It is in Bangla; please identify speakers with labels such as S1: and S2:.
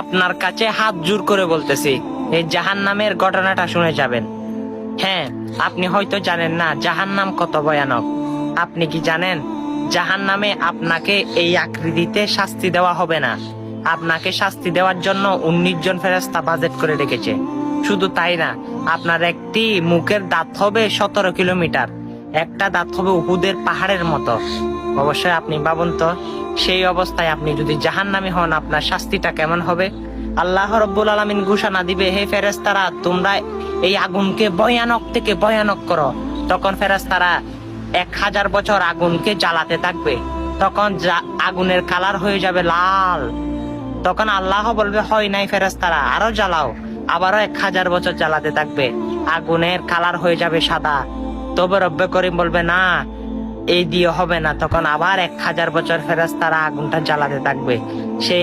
S1: আপনার কাছে হাত জোর করে বলতেছি, এই জাহান নামের ঘটনাটা শুনে যাবেন। হ্যাঁ আপনি হয়তো জানেন না জাহান নাম কত ভয়ানক। আপনি কি জানেন জাহান নামে আপনাকে এই আকৃতিতে শাস্তি দেওয়া হবে না? আপনাকে শাস্তি দেওয়ার জন্য উনিশ জন ফেরেস্তা বাজেট করে রেখেছে। শুধু তাই না, আপনার একটি মুখের দাঁত হবে সতেরো কিলোমিটার। একটা দাঁত হবে উহুদের পাহাড়ের মতো। অবশ্যই আপনি ভাবুন তো, সেই অবস্থায় আপনি যদি জাহান নামে হন, আপনার শাস্তিটা কেমন হবে? আল্লাহ রব্বুল আলমিন ঘোষণা দিবে, হে ফেরেস্তারা তোমরা এই আগুনকে ভয়ানক থেকে ভয়ানক করো। তখন ফেরেস্তারা এক হাজার বছর আগুনকে জ্বালাতে থাকবে। তখন আগুনের কালার হয়ে যাবে লাল। তখন আল্লাহ বলবে, হয় নাই ফেরেস্তারা আরও জ্বালাও। আবারও এক হাজার বছর জ্বালাতে থাকবে। আগুনের কালার হয়ে যাবে সাদা। তবে রব্বে করিম বলবে, না এই দিয়ে হবে না, তখন আবার এক হাজার বছর ফেরাস তারা আগুনটা জ্বালাতে থাকবে। সেই